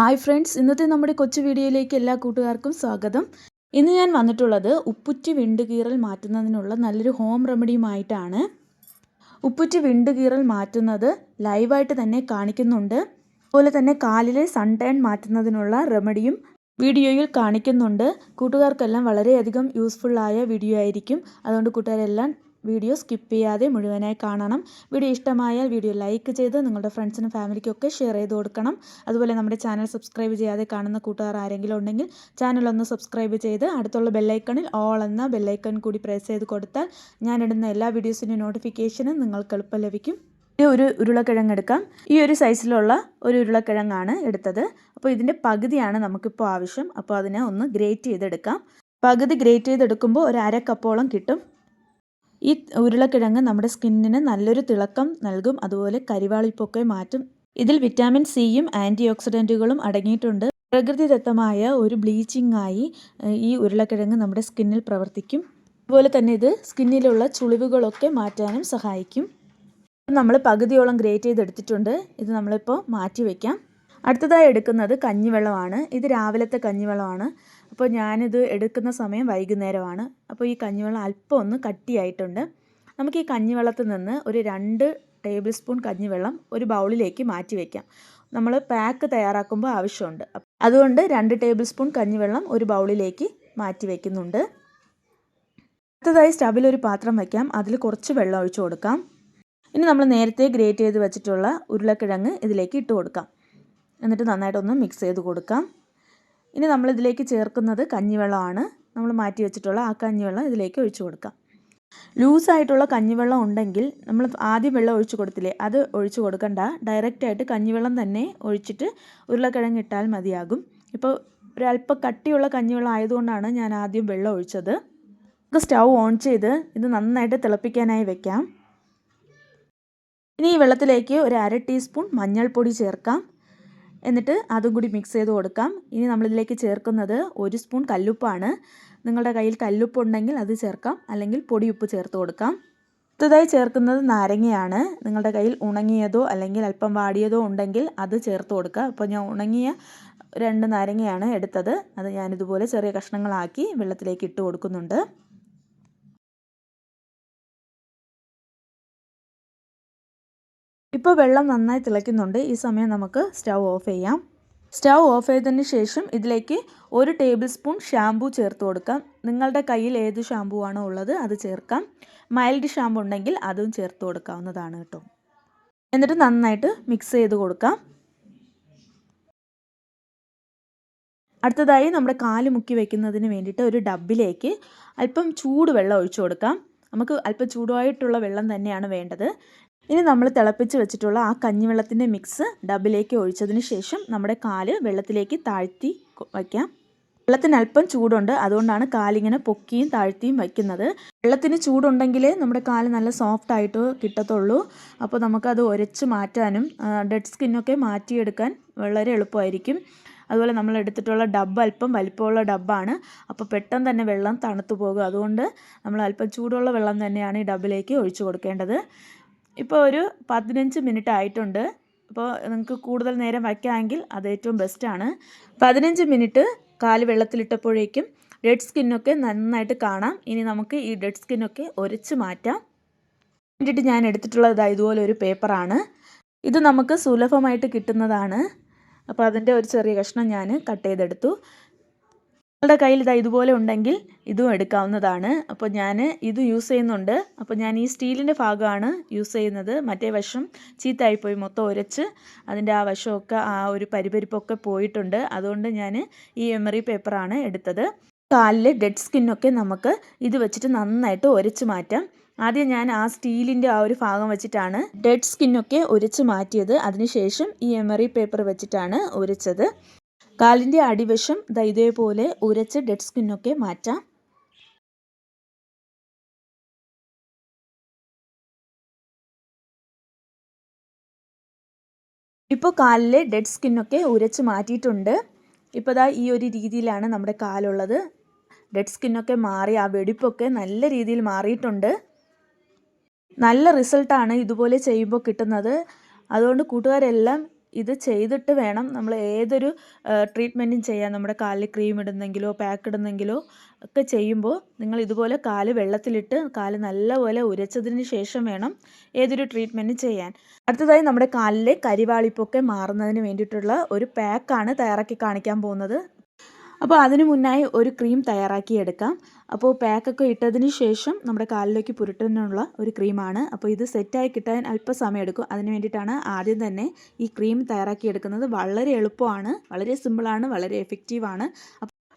Hi friends ഇന്നത്തെ നമ്മുടെ കൊച്ചു വീഡിയോയിലേക്ക് എല്ലാ കൂട്ടുകാർക്കും സ്വാഗതം. ഇന്ന് ഞാൻ വന്നിട്ടുള്ളത് ഉപ്പുറ്റി വിണ്ടുകീറൽ മാറ്റുന്നതിനുള്ള നല്ലൊരു ഹോം റെമഡിയുമായിട്ടാണ്. ഉപ്പുറ്റി വിണ്ടുകീറൽ മാറ്റുന്നത് ലൈവായിട്ട് തന്നെ കാണിക്കുന്നുണ്ട്. അതുപോലെ തന്നെ കാലിലെ സൺ ടേൺ മാറ്റുന്നതിനുള്ള റെമഡിയും വീഡിയോയിൽ കാണിക്കുന്നുണ്ട്. കൂട്ടുകാർക്കെല്ലാം വളരെയധികം യൂസ്ഫുള്ളായ വീഡിയോ ആയിരിക്കും. അതുകൊണ്ട് കൂട്ടുകാരെല്ലാം വീഡിയോ സ്കിപ്പ് ചെയ്യാതെ മുഴുവനായി കാണണം. വീഡിയോ ഇഷ്ടമായാൽ വീഡിയോ ലൈക്ക് ചെയ്ത് നിങ്ങളുടെ ഫ്രണ്ട്സിനും ഫാമിലിക്കൊക്കെ ഷെയർ ചെയ്ത് കൊടുക്കണം. അതുപോലെ നമ്മുടെ ചാനൽ സബ്സ്ക്രൈബ് ചെയ്യാതെ കാണുന്ന കൂട്ടുകാർ ആരെങ്കിലും ഉണ്ടെങ്കിൽ ചാനൽ ഒന്ന് സബ്സ്ക്രൈബ് ചെയ്ത് അടുത്തുള്ള ബെല്ലൈക്കണിൽ ഓൾ എന്ന ബെല്ലൈക്കൺ കൂടി പ്രസ് ചെയ്ത് കൊടുത്താൽ ഞാനിടുന്ന എല്ലാ വീഡിയോസിന്റെ നോട്ടിഫിക്കേഷനും നിങ്ങൾക്ക് എളുപ്പം ലഭിക്കും. ഒരു ഉരുളക്കിഴങ്ങ് എടുക്കാം. ഈ ഒരു സൈസിലുള്ള ഒരു ഉരുളക്കിഴങ്ങാണ് എടുത്തത്. അപ്പോൾ ഇതിന്റെ പകുതിയാണ് നമുക്കിപ്പോൾ ആവശ്യം. അപ്പോൾ അതിനെ ഒന്ന് ഗ്രേറ്റ് ചെയ്തെടുക്കാം. പകുതി ഗ്രേറ്റ് ചെയ്തെടുക്കുമ്പോൾ ഒരു അര കപ്പോളം കിട്ടും. ഈ ഉരുളക്കിഴങ്ങ് നമ്മുടെ സ്കിന്നിന് നല്ലൊരു തിളക്കം നൽകും അതുപോലെ കരിവാളിപ്പൊക്കെ മാറ്റും. ഇതിൽ വിറ്റാമിൻ സിയും ആന്റി ഓക്സിഡന്റുകളും അടങ്ങിയിട്ടുണ്ട്. പ്രകൃതിദത്തമായ ഒരു ബ്ലീച്ചിങ് ആയി ഈ ഉരുളക്കിഴങ്ങ് നമ്മുടെ സ്കിന്നിൽ പ്രവർത്തിക്കും. അതുപോലെ തന്നെ ഇത് സ്കിന്നിലുള്ള ചുളിവുകളൊക്കെ മാറ്റാനും സഹായിക്കും. നമ്മൾ പകുതിയോളം ഗ്രേറ്റ് ചെയ്തെടുത്തിട്ടുണ്ട്. ഇത് നമ്മളിപ്പോൾ മാറ്റി വയ്ക്കാം അടുത്തതായി എടുക്കുന്നത് കഞ്ഞിവെള്ളമാണ്. ഇത് രാവിലത്തെ കഞ്ഞിവെള്ളമാണ്. അപ്പോൾ ഞാനിത് എടുക്കുന്ന സമയം വൈകുന്നേരമാണ്. അപ്പോൾ ഈ കഞ്ഞിവെള്ളം അല്പം ഒന്ന് കട്ടിയായിട്ടുണ്ട്. നമുക്ക് ഈ കഞ്ഞിവെള്ളത്തിൽ നിന്ന് ഒരു രണ്ട് ടേബിൾ സ്പൂൺ കഞ്ഞിവെള്ളം ഒരു ബൗളിലേക്ക് മാറ്റി വയ്ക്കാം നമ്മൾ പാക്ക് തയ്യാറാക്കുമ്പോൾ ആവശ്യമുണ്ട്. അതുകൊണ്ട് രണ്ട് ടേബിൾ സ്പൂൺ കഞ്ഞിവെള്ളം ഒരു ബൗളിലേക്ക് മാറ്റി വയ്ക്കുന്നുണ്ട് അടുത്തതായി സ്റ്റവിൽ ഒരു പാത്രം വയ്ക്കാം അതിൽ കുറച്ച് വെള്ളം ഒഴിച്ചു കൊടുക്കാം. ഇനി നമ്മൾ നേരത്തെ ഗ്രേറ്റ് ചെയ്ത് വെച്ചിട്ടുള്ള ഉരുളക്കിഴങ്ങ് ഇതിലേക്ക് ഇട്ട് കൊടുക്കാം. എന്നിട്ട് നന്നായിട്ടൊന്ന് മിക്സ് ചെയ്ത് കൊടുക്കാം. ഇനി നമ്മളിതിലേക്ക് ചേർക്കുന്നത് കഞ്ഞിവെള്ളമാണ്. നമ്മൾ മാറ്റി വെച്ചിട്ടുള്ള ആ കഞ്ഞിവെള്ളം ഇതിലേക്ക് ഒഴിച്ചു കൊടുക്കാം. ലൂസായിട്ടുള്ള കഞ്ഞിവെള്ളം ഉണ്ടെങ്കിൽ നമ്മൾ ആദ്യം വെള്ളം ഒഴിച്ചു കൊടുത്തില്ലേ? അത് ഒഴിച്ചു കൊടുക്കണ്ട. ഡയറക്റ്റായിട്ട് കഞ്ഞിവെള്ളം തന്നെ ഒഴിച്ചിട്ട് ഉരുളക്കിഴങ്ങ് ഇട്ടാൽ മതിയാകും. ഇപ്പോൾ ഒരല്പം കട്ടിയുള്ള കഞ്ഞിവെള്ളം ആയതുകൊണ്ടാണ് ഞാൻ ആദ്യം വെള്ളം ഒഴിച്ചത്. നമുക്ക് സ്റ്റൗ ഓൺ ചെയ്ത് ഇത് നന്നായിട്ട് തിളപ്പിക്കാനായി വെക്കാം. ഇനി ഈ വെള്ളത്തിലേക്ക് ഒരു അര ടീസ്പൂൺ മഞ്ഞൾപ്പൊടി ചേർക്കാം. എന്നിട്ട് അതും കൂടി മിക്സ് ചെയ്ത് കൊടുക്കാം. ഇനി നമ്മളിതിലേക്ക് ചേർക്കുന്നത് ഒരു സ്പൂൺ കല്ലുപ്പാണ്. നിങ്ങളുടെ കയ്യിൽ കല്ലുപ്പ് ഉണ്ടെങ്കിൽ അത് ചേർക്കാം. അല്ലെങ്കിൽ പൊടിയുപ്പ് ചേർത്ത് കൊടുക്കാം. അടുത്തതായി ചേർക്കുന്നത് നാരങ്ങയാണ്. നിങ്ങളുടെ കയ്യിൽ ഉണങ്ങിയതോ അല്ലെങ്കിൽ അല്പം വാടിയതോ ഉണ്ടെങ്കിൽ അത് ചേർത്ത് കൊടുക്കുക. അപ്പോൾ ഞാൻ ഉണങ്ങിയ രണ്ട് നാരങ്ങയാണ് എടുത്തത്. അത് ഞാനിതുപോലെ ചെറിയ കഷ്ണങ്ങളാക്കി വെള്ളത്തിലേക്ക് ഇട്ട് കൊടുക്കുന്നുണ്ട്. ഇപ്പോൾ വെള്ളം നന്നായി തിളയ്ക്കുന്നുണ്ട്. ഈ സമയം നമുക്ക് സ്റ്റൗ ഓഫ് ചെയ്യാം. സ്റ്റൗ ഓഫ് ചെയ്തതിന് ശേഷം ഇതിലേക്ക് ഒരു ടേബിൾ സ്പൂൺ ഷാമ്പു ചേർത്ത് കൊടുക്കാം. നിങ്ങളുടെ കയ്യിൽ ഏത് ഷാമ്പു ആണോ ഉള്ളത് അത് ചേർക്കാം. മൈൽഡ് ഷാമ്പു ഉണ്ടെങ്കിൽ അതും ചേർത്ത് കൊടുക്കാവുന്നതാണ് കേട്ടോ. എന്നിട്ട് നന്നായിട്ട് മിക്സ് ചെയ്ത് കൊടുക്കാം. അടുത്തതായി നമ്മുടെ കാൽ മുക്കി വെക്കുന്നതിന് വേണ്ടിയിട്ട് ഒരു ഡബിലേക്ക് അല്പം ചൂട് വെള്ളം ഒഴിച്ചു കൊടുക്കാം. നമുക്ക് അല്പം ചൂടായിട്ടുള്ള വെള്ളം തന്നെയാണ് വേണ്ടത്. ഇനി നമ്മൾ തിളപ്പിച്ച് വെച്ചിട്ടുള്ള ആ കഞ്ഞിവെള്ളത്തിന്റെ മിക്സ് ഡബിലേക്ക് ഒഴിച്ചതിന് ശേഷം നമ്മുടെ കാൽ വെള്ളത്തിലേക്ക് താഴ്ത്തി വയ്ക്കാം. വെള്ളത്തിന് അല്പം ചൂടുണ്ട് അതുകൊണ്ടാണ് കാലിങ്ങനെ പൊക്കിയും താഴ്ത്തിയും വയ്ക്കുന്നത്. വെള്ളത്തിന് ചൂടുണ്ടെങ്കിലേ നമ്മുടെ കാൽ നല്ല സോഫ്റ്റ് ആയിട്ട് കിട്ടത്തുള്ളൂ. അപ്പോൾ നമുക്കത് ഉരച്ച് മാറ്റാനും ഡെഡ് സ്കിന്നൊക്കെ മാറ്റിയെടുക്കാൻ വളരെ എളുപ്പമായിരിക്കും. അതുപോലെ നമ്മൾ എടുത്തിട്ടുള്ള ഡബ്ബ് അല്പം വലിപ്പമുള്ള ഡബ്ബാണ്. അപ്പോൾ പെട്ടെന്ന് തന്നെ വെള്ളം തണുത്തു പോകും. അതുകൊണ്ട് നമ്മൾ അല്പം ചൂടുള്ള വെള്ളം തന്നെയാണ് ഈ ഡബ്ബിലേക്ക് ഒഴിച്ചു കൊടുക്കേണ്ടത്. ഇപ്പോൾ ഒരു പതിനഞ്ച് മിനിറ്റ് ആയിട്ടുണ്ട്. അപ്പോൾ നിങ്ങൾക്ക് കൂടുതൽ നേരം വയ്ക്കാമെങ്കിൽ അത് ഏറ്റവും ബെസ്റ്റാണ് പതിനഞ്ച് മിനിറ്റ് കാൽ വെള്ളത്തിലിട്ടപ്പോഴേക്കും ഡെഡ് സ്കിന്നൊക്കെ നന്നായിട്ട് കാണാം. ഇനി നമുക്ക് ഈ ഡെഡ് സ്കിന്നൊക്കെ ഒരച്ച് മാറ്റാം. വേണ്ടിയിട്ട് ഞാൻ എടുത്തിട്ടുള്ളത് ഇതുപോലെ ഒരു പേപ്പറാണ് ഇത് നമുക്ക് സുലഭമായിട്ട് കിട്ടുന്നതാണ്. അപ്പോൾ അതിന്റെ ഒരു ചെറിയ കഷ്ണം ഞാൻ കട്ട് ചെയ്തെടുത്തു. നിങ്ങളുടെ കയ്യിൽ ഇതാ ഇതുപോലെ ഉണ്ടെങ്കിൽ ഇതും എടുക്കാവുന്നതാണ്. അപ്പോൾ ഞാൻ ഇത് യൂസ് ചെയ്യുന്നുണ്ട്. അപ്പോൾ ഞാൻ ഈ സ്റ്റീലിന്റെ ഭാഗമാണ് യൂസ് ചെയ്യുന്നത്. മറ്റേ വശം ചീത്തയായിപ്പോയി. മൊത്തം ഉരച്ച് അതിന്റെ ആ വശമൊക്കെ ആ ഒരു പരിപരിപ്പൊക്കെ പോയിട്ടുണ്ട്. അതുകൊണ്ട് ഞാൻ ഈ എമറി പേപ്പറാണ് എടുത്തത്. കാലിൽ ഡെഡ് സ്കിന്നൊക്കെ നമുക്ക് ഇത് വെച്ചിട്ട് നന്നായിട്ട് ഉരച്ച് മാറ്റാം. ആദ്യം ഞാൻ ആ സ്റ്റീലിന്റെ ആ ഒരു ഭാഗം വെച്ചിട്ടാണ് ഡെഡ് സ്കിന്നൊക്കെ ഉരച്ച് മാറ്റിയത്. അതിനുശേഷം ഈ എമറി പേപ്പർ വെച്ചിട്ടാണ് ഉരച്ചത്. കാലിന്റെ അടിവശം ദാ ഇതേപോലെ ഉരച്ച് ഡെഡ് സ്കിന്നൊക്കെ മാറ്റാം. ഇപ്പോൾ കാലിലെ ഡെഡ് സ്കിന്നൊക്കെ ഉരച്ച് മാറ്റിയിട്ടുണ്ട്. ഇപ്പോൾ ദാ ഈ ഒരു രീതിയിലാണ് നമ്മുടെ കാലുള്ളത്. ഡെഡ് സ്കിന്നൊക്കെ മാറി ആ വെടിപ്പൊക്കെ നല്ല രീതിയിൽ മാറിയിട്ടുണ്ട്. നല്ല റിസൾട്ടാണ് ഇതുപോലെ ചെയ്യുമ്പോൾ കിട്ടുന്നത്. അതുകൊണ്ട് കൂട്ടുകാരെല്ലാം ഇത് ചെയ്തിട്ട് വേണം നമ്മൾ ഏതൊരു ട്രീറ്റ്മെന്റും ചെയ്യാൻ. നമ്മുടെ കാലിൽ ക്രീം ഇടുന്നെങ്കിലോ പാക്ക് ഇടുന്നെങ്കിലോ ഒക്കെ ചെയ്യുമ്പോൾ നിങ്ങൾ ഇതുപോലെ കാൽ വെള്ളത്തിലിട്ട് കാൽ നല്ലപോലെ ഉരച്ചതിന് ശേഷം വേണം ഏതൊരു ട്രീറ്റ്മെന്റും ചെയ്യാൻ. അടുത്തതായി നമ്മുടെ കാലിലെ കരിവാളിപ്പൊക്കെ മാറുന്നതിന് വേണ്ടിയിട്ടുള്ള ഒരു പാക്കാണ് തയ്യാറാക്കി കാണിക്കാൻ പോകുന്നത്. അപ്പോൾ അതിന് മുന്നായി ഒരു ക്രീം തയ്യാറാക്കി എടുക്കാം. അപ്പോൾ പാക്കൊക്കെ ഇട്ടതിന് ശേഷം നമ്മുടെ കാലിലേക്ക് പുരട്ടുന്നതിനുള്ള ഒരു ക്രീമാണ് അപ്പോൾ ഇത് സെറ്റായി കിട്ടാൻ അല്പസമയം എടുക്കും. അതിന് വേണ്ടിയിട്ടാണ് ആദ്യം തന്നെ ഈ ക്രീം തയ്യാറാക്കി എടുക്കുന്നത്. വളരെ എളുപ്പമാണ് വളരെ സിമ്പിളാണ് വളരെ എഫക്റ്റീവാണ്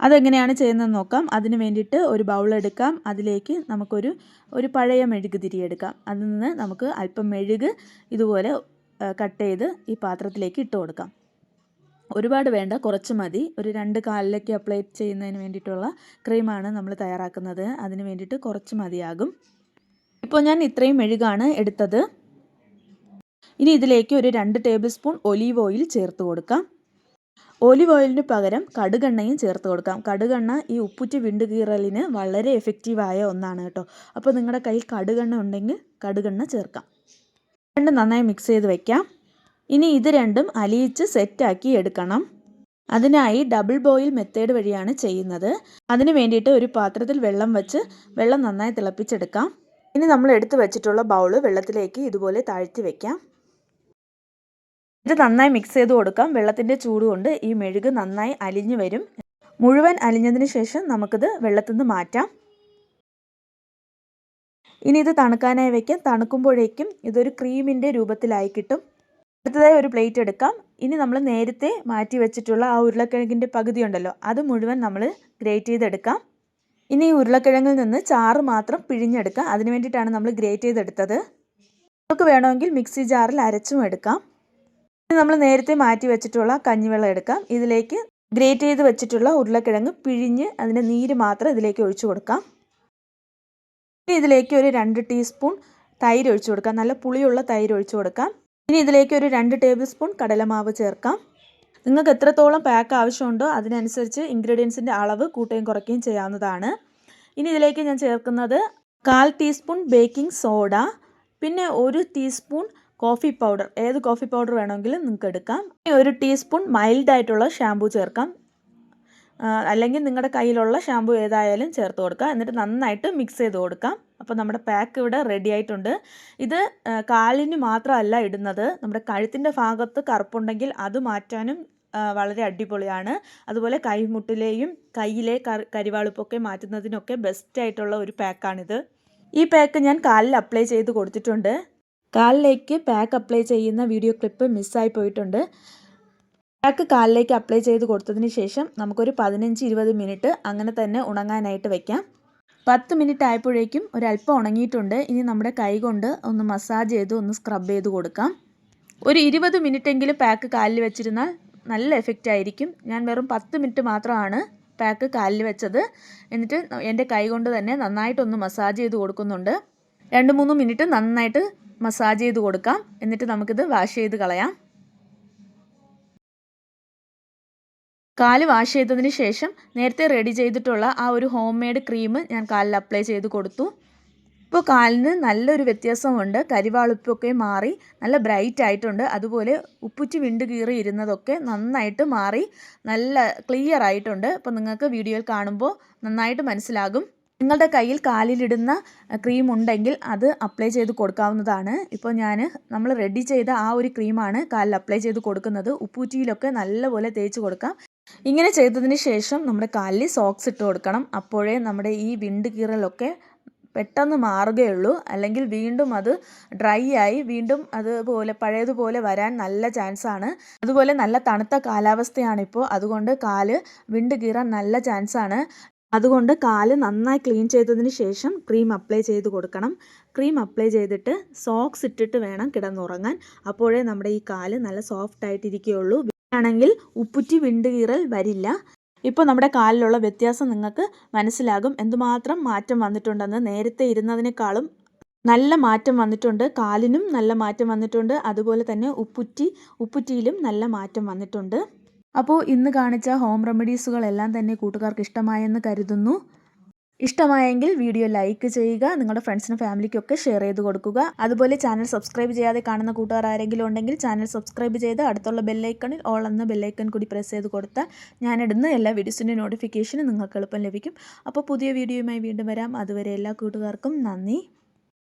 അതെങ്ങനെയാണ് ചെയ്യുന്നതെന്ന് നോക്കാം. അതിന് വേണ്ടിയിട്ട് ഒരു ബൗൾ എടുക്കാം. അതിലേക്ക് നമുക്കൊരു ഒരു പഴയ മെഴുക് തിരിയെടുക്കാം അതിൽ നിന്ന് നമുക്ക് അല്പം മെഴുക് ഇതുപോലെ കട്ട് ചെയ്ത് ഈ പാത്രത്തിലേക്ക് ഇട്ട് കൊടുക്കാം. ഒരുപാട് വേണ്ട കുറച്ച് മതി. ഒരു രണ്ട് കാലിലേക്ക് അപ്ലൈ ചെയ്യുന്നതിന് വേണ്ടിയിട്ടുള്ള ക്രീമാണ് നമ്മൾ തയ്യാറാക്കുന്നത്. അതിന് വേണ്ടിയിട്ട് കുറച്ച് മതിയാകും. ഇപ്പോൾ ഞാൻ ഇത്രയും മെഴുകാണ് എടുത്തത്. ഇനി ഇതിലേക്ക് ഒരു രണ്ട് ടേബിൾ സ്പൂൺ ഒലീവ് ഓയിൽ ചേർത്ത് കൊടുക്കാം. ഒലിവ് ഓയിലിന് പകരം കടുകെണ്ണയും ചേർത്ത് കൊടുക്കാം. കടുകെണ്ണ ഈ ഉപ്പുറ്റി വിണ്ടുകീറലിന് വളരെ എഫക്റ്റീവായ ഒന്നാണ് കേട്ടോ. അപ്പോൾ നിങ്ങളുടെ കയ്യിൽ കടുകെണ്ണ ഉണ്ടെങ്കിൽ കടുകെണ്ണ ചേർക്കാം. രണ്ട് നന്നായി മിക്സ് ചെയ്ത് വയ്ക്കാം ഇനി ഇത് രണ്ടും അലിയിച്ച് സെറ്റാക്കി എടുക്കണം. അതിനായി ഡബിൾ ബോയിൽ മെത്തേഡ് വഴിയാണ് ചെയ്യുന്നത്. അതിന് വേണ്ടിയിട്ട് ഒരു പാത്രത്തിൽ വെള്ളം വെച്ച് വെള്ളം നന്നായി തിളപ്പിച്ചെടുക്കാം. ഇനി നമ്മൾ എടുത്തു വെച്ചിട്ടുള്ള ബൗൾ വെള്ളത്തിലേക്ക് ഇതുപോലെ താഴ്ത്തി വെക്കാം. ഇത് നന്നായി മിക്സ് ചെയ്ത് കൊടുക്കാം. വെള്ളത്തിന്റെ ചൂട് കൊണ്ട് ഈ മെഴുക് നന്നായി അലിഞ്ഞു വരും. മുഴുവൻ അലിഞ്ഞതിന് ശേഷം നമുക്കിത് വെള്ളത്തിൽ നിന്ന് മാറ്റാം. ഇനി ഇത് തണുക്കാനായി വയ്ക്കാം തണുക്കുമ്പോഴേക്കും ഇതൊരു ക്രീമിന്റെ രൂപത്തിലായി കിട്ടും. അടുത്തതായി ഒരു പ്ലേറ്റ് എടുക്കാം. ഇനി നമ്മൾ നേരത്തെ മാറ്റി വെച്ചിട്ടുള്ള ആ ഉരുളക്കിഴങ്ങിന്റെ പകുതി ഉണ്ടല്ലോ അത് മുഴുവൻ നമ്മൾ ഗ്രേറ്റ് ചെയ്തെടുക്കാം. ഇനി ഈ ഉരുളക്കിഴങ്ങിൽ നിന്ന് ചാറ് മാത്രം പിഴിഞ്ഞെടുക്കാം. അതിന് വേണ്ടിയിട്ടാണ് നമ്മൾ ഗ്രേറ്റ് ചെയ്തെടുത്തത്. നമുക്ക് വേണമെങ്കിൽ മിക്സി ജാറിൽ അരച്ചും എടുക്കാം. ഇനി നമ്മൾ നേരത്തെ മാറ്റി വെച്ചിട്ടുള്ള കഞ്ഞിവെള്ളം എടുക്കാം. ഇതിലേക്ക് ഗ്രേറ്റ് ചെയ്ത് വെച്ചിട്ടുള്ള ഉരുളക്കിഴങ്ങ് പിഴിഞ്ഞ് അതിന്റെ നീര് മാത്രം ഇതിലേക്ക് ഒഴിച്ചു കൊടുക്കാം. ഇനി ഇതിലേക്ക് ഒരു രണ്ട് ടീസ്പൂൺ തൈര് ഒഴിച്ചു കൊടുക്കാം. നല്ല പുളിയുള്ള തൈര് ഒഴിച്ചു കൊടുക്കാം. ഇനി ഇതിലേക്ക് ഒരു രണ്ട് ടേബിൾ സ്പൂൺ കടലമാവ് ചേർക്കാം. നിങ്ങൾക്ക് എത്രത്തോളം പാക്ക് ആവശ്യമുണ്ടോ അതിനനുസരിച്ച് ഇൻഗ്രീഡിയൻസിന്റെ അളവ് കൂട്ടുകയും കുറയ്ക്കുകയും ചെയ്യാവുന്നതാണ്. ഇനി ഇതിലേക്ക് ഞാൻ ചേർക്കുന്നത് കാൽ ടീസ്പൂൺ ബേക്കിംഗ് സോഡ പിന്നെ ഒരു ടീസ്പൂൺ കോഫി പൗഡർ. ഏത് കോഫി പൗഡർ വേണമെങ്കിലും നിങ്ങൾക്ക് എടുക്കാം. ഒരു ടീസ്പൂൺ മൈൽഡായിട്ടുള്ള ഷാമ്പു ചേർക്കാം. അല്ലെങ്കിൽ നിങ്ങളുടെ കയ്യിലുള്ള ഷാമ്പു ഏതായാലും ചേർത്ത് കൊടുക്കുക എന്നിട്ട് നന്നായിട്ട് മിക്സ് ചെയ്ത് കൊടുക്കാം. അപ്പോൾ നമ്മുടെ പാക്ക് ഇവിടെ റെഡി ആയിട്ടുണ്ട്. ഇത് കാലിന് മാത്രമല്ല ഇടുന്നത്. നമ്മുടെ കഴുത്തിന്റെ ഭാഗത്ത് കറുപ്പുണ്ടെങ്കിൽ അത് മാറ്റാനും വളരെ അടിപൊളിയാണ്. അതുപോലെ കൈമുട്ടിലെയും കയ്യിലെ കരിവാളിപ്പൊക്കെ മാറ്റുന്നതിനൊക്കെ ബെസ്റ്റ് ആയിട്ടുള്ള ഒരു പാക്കാണിത് ഈ പാക്ക് ഞാൻ കാലിൽ അപ്ലൈ ചെയ്ത് കൊടുത്തിട്ടുണ്ട്. കാലിലേക്ക് പാക്ക് അപ്ലൈ ചെയ്യുന്ന വീഡിയോ ക്ലിപ്പ് മിസ്സായി പോയിട്ടുണ്ട്. പാക്ക് കാലിലേക്ക് അപ്ലൈ ചെയ്ത് കൊടുത്തതിന് ശേഷം നമുക്കൊരു പതിനഞ്ച് ഇരുപത് മിനിറ്റ് അങ്ങനെ തന്നെ ഉണങ്ങാനായിട്ട് വെക്കാം. പത്ത് മിനിറ്റ് ആയപ്പോഴേക്കും ഒരല്പം ഉണങ്ങിയിട്ടുണ്ട്. ഇനി നമ്മുടെ കൈ കൊണ്ട് ഒന്ന് മസാജ് ചെയ്ത് ഒന്ന് സ്ക്രബ് ചെയ്ത് കൊടുക്കാം. ഒരു ഇരുപത് മിനിറ്റെങ്കിലും പാക്ക് കാലിൽ വെച്ചിരുന്നാൽ നല്ല എഫക്റ്റ് ആയിരിക്കും. ഞാൻ വെറും പത്ത് മിനിറ്റ് മാത്രമാണ് പാക്ക് കാലിൽ വെച്ചത്. എന്നിട്ട് എന്റെ കൈ കൊണ്ട് തന്നെ നന്നായിട്ടൊന്ന് മസാജ് ചെയ്ത് കൊടുക്കുന്നുണ്ട്. രണ്ട് മൂന്ന് മിനിറ്റ് നന്നായിട്ട് മസാജ് ചെയ്ത് കൊടുക്കാം. എന്നിട്ട് നമുക്കിത് വാഷ് ചെയ്ത് കളയാം. കാൽ വാഷ് ചെയ്തതിന് ശേഷം നേരത്തെ റെഡി ചെയ്തിട്ടുള്ള ആ ഒരു ഹോം മെയ്ഡ് ക്രീം ഞാൻ കാലിൽ അപ്ലൈ ചെയ്ത് കൊടുത്തു. ഇപ്പോൾ കാലിന് നല്ലൊരു വ്യത്യാസമുണ്ട്. കരിവാളുപ്പൊക്കെ മാറി നല്ല ബ്രൈറ്റ് ആയിട്ടുണ്ട്. അതുപോലെ ഉപ്പുറ്റി വിണ്ട് കീറി ഇരുന്നതൊക്കെ നന്നായിട്ട് മാറി നല്ല ക്ലിയർ ആയിട്ടുണ്ട്. അപ്പോൾ നിങ്ങൾക്ക് വീഡിയോയിൽ കാണുമ്പോൾ നന്നായിട്ട് മനസ്സിലാകും. നിങ്ങളുടെ കയ്യിൽ കാലിലിടുന്ന ക്രീം ഉണ്ടെങ്കിൽ അത് അപ്ലൈ ചെയ്ത് കൊടുക്കാവുന്നതാണ്. ഇപ്പോൾ ഞാൻ നമ്മൾ റെഡി ചെയ്ത ആ ഒരു ക്രീമാണ് കാലിൽ അപ്ലൈ ചെയ്ത് കൊടുക്കുന്നത്. ഉപ്പൂറ്റിയിലൊക്കെ നല്ലപോലെ തേച്ച് കൊടുക്കാം. ഇങ്ങനെ ചെയ്തതിന് ശേഷം നമ്മുടെ കാലിൽ സോക്സ് ഇട്ട് കൊടുക്കണം. അപ്പോഴേ നമ്മുടെ ഈ വിണ്ട് കീറലൊക്കെ പെട്ടെന്ന് മാറുകയുള്ളൂ. അല്ലെങ്കിൽ വീണ്ടും അത് ഡ്രൈ ആയി വീണ്ടും അതുപോലെ പഴയതുപോലെ വരാൻ നല്ല ചാൻസ് ആണ്. അതുപോലെ നല്ല തണുത്ത കാലാവസ്ഥയാണിപ്പോൾ അതുകൊണ്ട് കാൽ വിണ്ട് കീറാൻ നല്ല ചാൻസ് ആണ്. അതുകൊണ്ട് കാൽ നന്നായി ക്ലീൻ ചെയ്തതിന് ശേഷം ക്രീം അപ്ലൈ ചെയ്ത് കൊടുക്കണം. ക്രീം അപ്ലൈ ചെയ്തിട്ട് സോക്സ് ഇട്ടിട്ട് വേണം കിടന്നുറങ്ങാൻ. അപ്പോഴേ നമ്മുടെ ഈ കാൽ നല്ല സോഫ്റ്റ് ആയിട്ടിരിക്കുകയുള്ളൂ. ആണെങ്കിൽ ഉപ്പുറ്റി വിണ്ടുകീറൽ വരില്ല. ഇപ്പോൾ നമ്മുടെ കാലിലുള്ള വ്യത്യാസം നിങ്ങൾക്ക് മനസ്സിലാകും. എന്തുമാത്രം മാറ്റം വന്നിട്ടുണ്ടെന്ന്. നേരത്തെ ഇരുന്നതിനേക്കാളും നല്ല മാറ്റം വന്നിട്ടുണ്ട്. കാലിനും നല്ല മാറ്റം വന്നിട്ടുണ്ട്. അതുപോലെ തന്നെ ഉപ്പുറ്റി ഉപ്പുറ്റിയിലും നല്ല മാറ്റം വന്നിട്ടുണ്ട്. അപ്പോൾ ഇന്ന് കാണിച്ച ഹോം റെമഡീസുകളെല്ലാം തന്നെ കൂട്ടുകാർക്ക് ഇഷ്ടമായെന്ന് കരുതുന്നു. ഇഷ്ടമായെങ്കിൽ വീഡിയോ ലൈക്ക് ചെയ്യുക നിങ്ങളുടെ ഫ്രണ്ട്സിനും ഫാമിലിക്കൊക്കെ ഷെയർ ചെയ്ത് കൊടുക്കുക. അതുപോലെ ചാനൽ സബ്സ്ക്രൈബ് ചെയ്യാതെ കാണുന്ന കൂട്ടുകാർ ആരെങ്കിലും ഉണ്ടെങ്കിൽ ചാനൽ സബ്സ്ക്രൈബ് ചെയ്ത് അടുത്തുള്ള ബെല്ലൈക്കണിൽ ഓൾ എന്ന ബെല്ലൈക്കൺ കൂടി പ്രസ് ചെയ്ത് കൊടുത്താൽ ഞാനിടുന്ന എല്ലാ വീഡിയോസിന്റെ നോട്ടിഫിക്കേഷനും നിങ്ങൾക്ക് എളുപ്പം ലഭിക്കും. അപ്പോൾ പുതിയ വീഡിയോയുമായി വീണ്ടും വരാം. അതുവരെ എല്ലാ കൂട്ടുകാർക്കും നന്ദി.